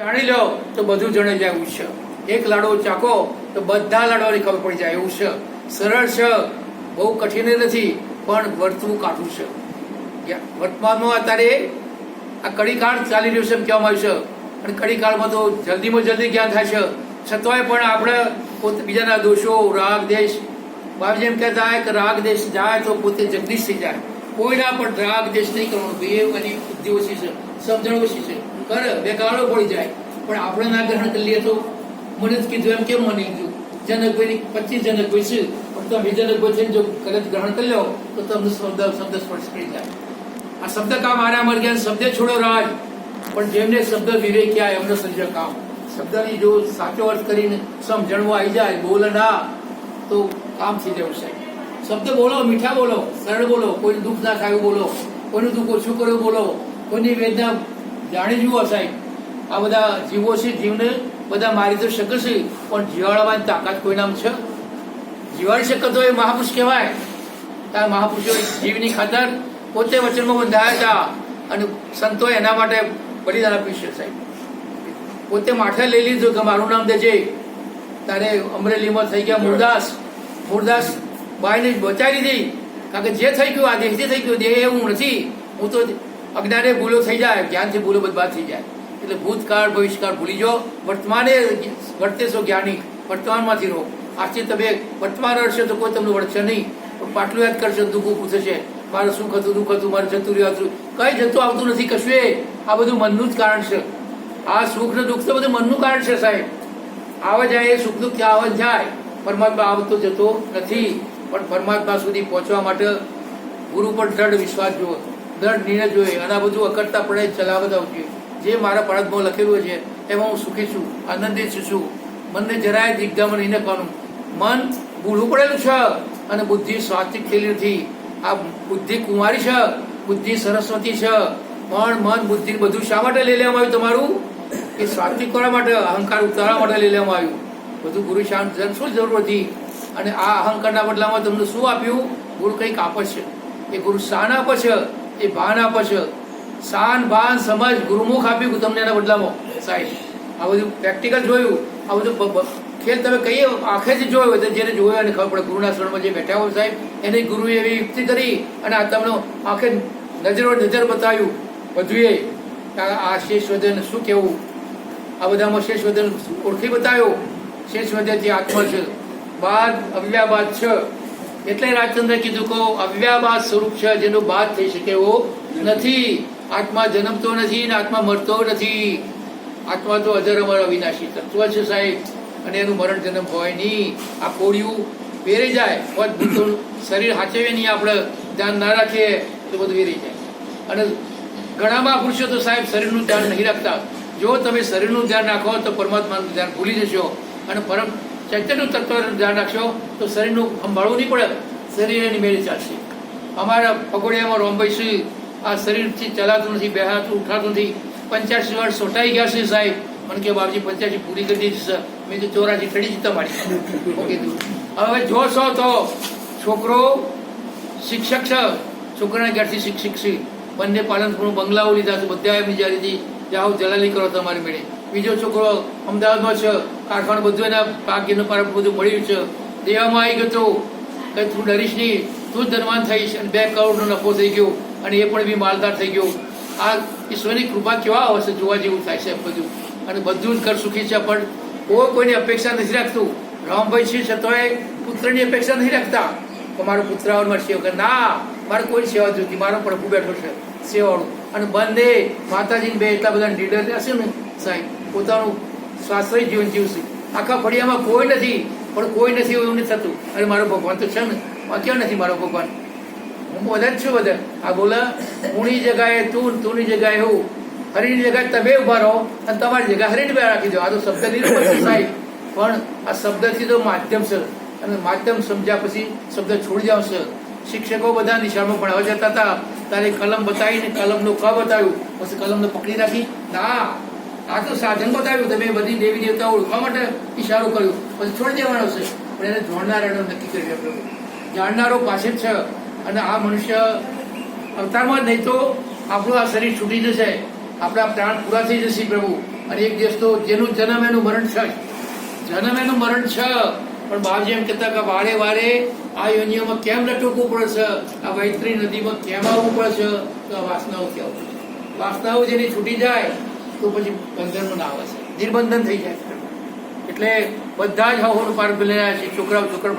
જાણી લો તો બધું જણાઈ જાય એવું છે. એક લાડો ચાખો તો બધા લાડવાની ખબર પડી જાય એવું છે. સરળ છે. બહુ કઠિન નથી, પણ વર્તવું કાઠું છે. વર્તમાનમાં અત્યારે આ કડીકાળ ચાલી રહ્યું છે એમ કહેવામાં આવ્યું છે. અને કડીકાળમાં તો જલ્દીમાં જલ્દી જ્ઞાન થાય છે. છતાંય પણ આપણે પોતે બીજાના દોષો, રાગ, દેશ બાબજી એમ કહેતા હોય કે રાગ, દેશ જાય તો પોતે જગદીશ થઈ જાય. કોઈના પણ રાગ, દેશ નહીં કરવાનો. વિવેક અને બુદ્ધિ ઓછી છે, સમજણ ઓછી છે. કરે, બે પડી જાય. પણ આપણે ના ગ્રહણ કરી લઈએ તો મને જ કીધું એમ કેમ મને કીધું જનકભાઈ પચીસ જનકભાઈ છે. પણ તમે જનકભાઈ થઈને જો કદાચ ગ્રહણ કરી લો, તો તમને શબ્દ શબ્દ સ્પર્શ કરી જાય. આ શબ્દ કામ આરા મર ગયા શબ્દ છોડો રાજ. પણ જેમને શબ્દ વિવેક્યા એમનો સર્જ કામ. શબ્દની જો સાચો અર્થ કરીને સમજણવા આવી જાય, બોલે ના, તો કામ થઈ જવું છે. શબ્દ બોલો, મીઠા બોલો, સરળ બોલો કોઈ દુઃખ ના થાય બોલો, કોઈનું દુઃખ ઓછું કર્યું બોલો, કોઈની વેદના જાણી જુઓ સાહેબ. આ બધા જીવો છે, જીવને બધા મારી તો શકે છે, પણ જીવાડવાની તાકાત કોઈ નામ છે? જીવાડી શકતો એ મહાપુરુષ કહેવાય. આ મહાપુરુષો જીવની ખાતર પોતે વચનમાં બંધાયા હતા અને સંતો એના માટે બલિદાન આપ્યું છે સાહેબ. પોતે માથે લઈ લીધું કે મારું નામ દેજે. તારે અમરેલીમાં થઈ ગયા મુરદાસ મુરદાસ બાઈને બચાવી દીધી કારણ કે જે થઈ ગયું, આ દેહથી થઈ ગયું, દેહ એવું નથી. હું તો અજ્ઞાને ભૂલો થઈ જાય, જ્ઞાનથી ભૂલો બદબાદ થઈ જાય. એટલે ભૂતકાળ, ભવિષ્યકાળ ભૂલી જાઓ. વર્તમાને વર્તે છો જ્ઞાની, વર્તમાનમાંથી રહો. આજથી તમે વર્તમાન રડશે તો કોઈ તમને વળશે નહીં. પણ પાટલું યાદ કરશે દુઃખ દુઃખ પૂછશે. મારું સુખ હતું, દુઃખ હતું, મારું જતું રહ્યું, હતું. કઈ જતું આવતું નથી કશું એ આ બધું મનનું જ કારણ છે. આ સુખ ને દુઃખ તો બધું મનનું કારણ છે, સાહેબ. આવે જાય એ સુખ દુઃખ આવે જાય. પરમાત્મા આવતો જતો નથી. પણ પરમાત્મા સુધી પહોંચવા માટે ગુરુ પર દ્રઢ વિશ્વાસ જુઓ. દ્રઢ નિર્ણય જોઈએ અને આ બધું અકર્તા પડે ચલાવતા જોઈએ જે મારા પ્રાર્થમાં લખેલું છે, એમાં હું સુખી છું, આનંદિત છું મનને જરાય દિગ્ધામાં નહીં નાખવાનું મન ભૂલું પડેલું છે અને બુદ્ધિ સ્વાતિક થયેલી નથી. આ બુદ્ધિ કુમારી છે, બુદ્ધિ સરસ્વતી છે. પણ મન બુદ્ધિ બધું શા માટે લઈ લેવામાં આવ્યું તમારું? એ સ્વાત્વિક કરવા માટે અહંકાર ઉતારવા માટે લઈ લેવામાં આવ્યું. બધું ગુરુ શાંત જન શું જરૂર હતી? અને આ અહંકારના બદલામાં તમને શું આપ્યું? ગુરુ કંઈક આપે છે. એ ગુરુ શાન આપે છે. એ ભાન આપે છે શાન ભાન સમજ ગુરુમુખ આપ્યું તમને એના બદલામાં સાહેબ આ બધું પ્રેક્ટિકલ જોયું. આ બધું ખેલ તમે કહીએ આંખેથી જોયો હોય તો જેને જોયો એને ખબર પડે. ગુરુના શરણમાં જે બેઠા હોય સાહેબ, એને ગુરુએ એવી યુક્તિ કરી અને આ તમને આંખે નજરો નજર બતાવ્યું. બધું એ આ શેષવર્ધન શું કેવું? આ બધામાં શેષવર્ધન ઓળખી બતાવ્યો. શેષવર્ધન જે આત્મા છે. બાદ અવ્યાબાદ છે. એટલે રાજચંદ્ર કીધું, કહો અવ્યાબાદ સ્વરૂપ છે, જેનો બાદ થઈ શકે એવો નથી. આત્મા જન્મતો નથી ને આત્મા મરતો નથી. આત્મા તો અજર અમર અવિનાશી તત્વ છે સાહેબ. અને એનું મરણ જન્મ હોય નહીં. આ કોળિયું વેરી જાય. પણ ભૂતોનું શરીર હાચવે નહીં આપણે. ધ્યાન ના રાખીએ તો બધું વેરી જાય. અને ઘણા મહાપુરુષો તો સાહેબ શરીરનું ધ્યાન નહીં રાખતા. જો તમે શરીરનું ધ્યાન રાખો તો પરમાત્માનું ધ્યાન ભૂલી જશો. અને પરમ ચૈતન્યનું તત્વનું ધ્યાન રાખશો તો શરીરનું સંભાળવું નહીં પડે, શરીર એની મેળે ચાલશે. અમારા પગોડિયામાં રોમભાઈ શ્રી આ શરીરથી ચલાતું નથી, બેહાતું, ઉઠાતું નથી. પંચ્યાસી વર્ષ સોટાઈ ગયા છે સાહેબ. મને કે બાપજી, પંચ્યાસી પૂરી કરી દીધી છે મેં તો ચોરાસી ચડી જતા મારી કીધું હવે જોશો તો છોકરો શિક્ષક છે. છોકરાના ઘરથી શિક્ષક છે. બંને પાલનપુર બંગલાઓ લીધા છે. બધા એમની જારીથી જાઓ, જલાલી કરો તમારી મેળે. બીજો છોકરો અમદાવાદમાં છે. કારખાનું બધું એના પાક એનું પાક બધું મળ્યું છે. દેવામાં આવી ગયો તો કે તું ડરીશ નહીં. તું જ ધનવાન થઈશ અને બે કરોડનો નફો થઈ ગયો અને એ પણ બી માલદાર થઈ ગયો. આ ઈશ્વરની કૃપા કેવા હશે જોવા જેવું થાય છે બધું. અને બધું ઘર સુખી છે, પણ કોઈ કોઈની અપેક્ષા નથી રાખતું. રામભાઈ છે છતાંય પુત્રની અપેક્ષા નથી રાખતા. કે મારો પુત્ર મળશે કે ના, મારે કોઈ સેવા જોતી મારો પ્રભુ બેઠો છે સેવાનું અને બંને માતાજીને બે એટલા બધા લીડર હશે ને સાહેબ, પોતાનું સ્વાશ્રય જીવન જીવશે. આખા ફળિયામાં કોઈ નથી, પણ કોઈ નથી એવું નથી થતું. અરે મારો ભગવાન તો છે ને. ક્યાં નથી મારો ભગવાન? હું બધા જ છું બધા. આ બોલા હુંની જગાએ તું તુંની જગાએ હું. હરિની જગાએ તમે ઊભા રહો અને તમારી જગ્યા હરિને બે રાખી દો. આ તો શબ્દ છે સાહેબ. પણ આ શબ્દથી તો માધ્યમ છે. અને માધ્યમ સમજ્યા પછી શબ્દ છોડી છે. શિક્ષકો બધા નિશાળમાં ભણાવવા જતા હતા. તારે કલમ બતાવીને કલમનું ક બતાવ્યું. પછી કલમને પકડી રાખી. ના આખું સાધન બતાવ્યું તમે બધી દેવી દેવતા ઓળખવા માટે ઈશારો કર્યો. પછી છોડી દેવાનો છે. પણ એને જોડનારાનો નક્કી કરી પ્રભુ જાણનારો પાસે જ છે. અને આ મનુષ્ય અવતારમાં નહીં તો આપણું આ શરીર છૂટી જશે. આપણા પ્રાણ પૂરા થઈ જશે પ્રભુ. અને એક દિવસ તો જેનું જન્મ એનું મરણ છે. જન્મ એનું મરણ છે. પણ બાપજી એમ કહેતા કે વારે વારે આ યોનિઓમાં કેમ લટકવું પડશે આ વૈત્રી નદીમાં કેમ આવવું પડશે તો આ વાસનાઓ કેવું વાસનાઓ જેની છૂટી જાય તો પછી બંધન ના આવે છે. નિર્બંધન થઈ જાય. એટલે બધા જ હોવાનું પાર ભરેલા છે છોકરાઓ છોકરા